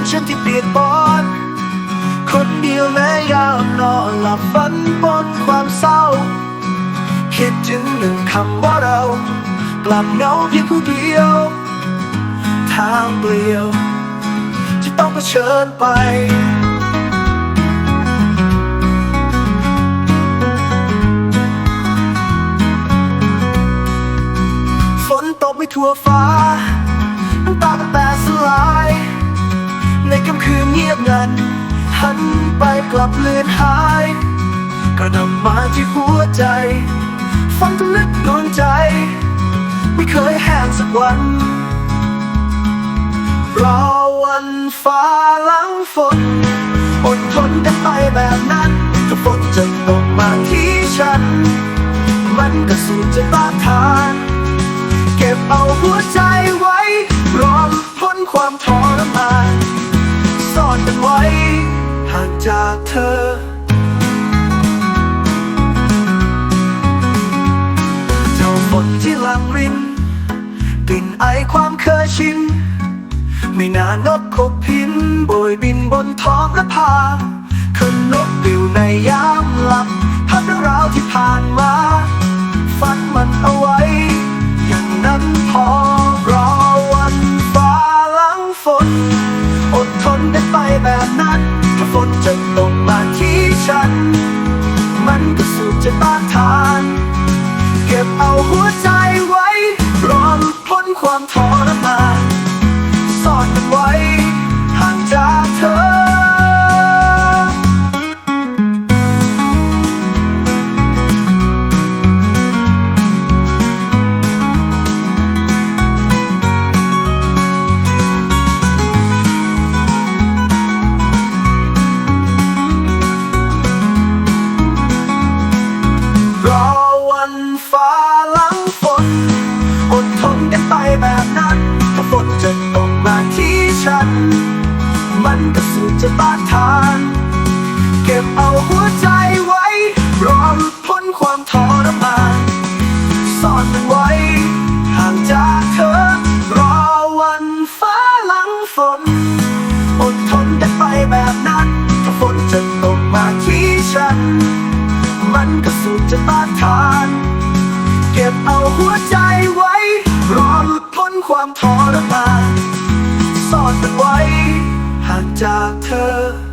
ยกปอนคนเดียวแม้ยามนอนหลับฝันปนความเศร้า คิดถึงหนึ่งคำว่าเรา กลับเงาเพียงผู้เดียว ทางเปลี่ยวที่ต้องเผชิญไปฝนตกไม่ทั่วฟ้า ค่ำคืนเงียบงัน หันไปกลับเลือนหาย กระหนำมาที่หัวใจ ฟังลึกดวงใจ ไม่เคยแห้งสักวัน รอวันฟ้าหลังฝน อดทนกันไปแบบนั้นถ้าฝนจะตกมาที่ฉัน มันก็สู้จะต้านทาน เก็บเอาหัวใจ นมันไว้ห่างจากเธอ เจ้าฝนที่ลังรินกลิ่นไอความเคยชิน ไม่นานนกขบพินโบยบินบนท้องและพาขึ้นนกปิวในยามหลับภาพเรื่องราวที่ผ่านมา ฝันมันเอาไว้ อย่างนั้นพอ ความทร จะต้านทาน เก็บเอาหัวใจไว้ รอหลุดพ้นความทรมานซ่อนมันไว้ ห่างจากเธอ รอวันฟ้าหลังฝน อดทนกันไปแบบนั้นถ้าฝนจะตกมาที่ฉัน มันก็สู้จะต้านทาน เก็บเอาหัวใจไว้ รอหลุดพ้นความทรมาน ซ่อ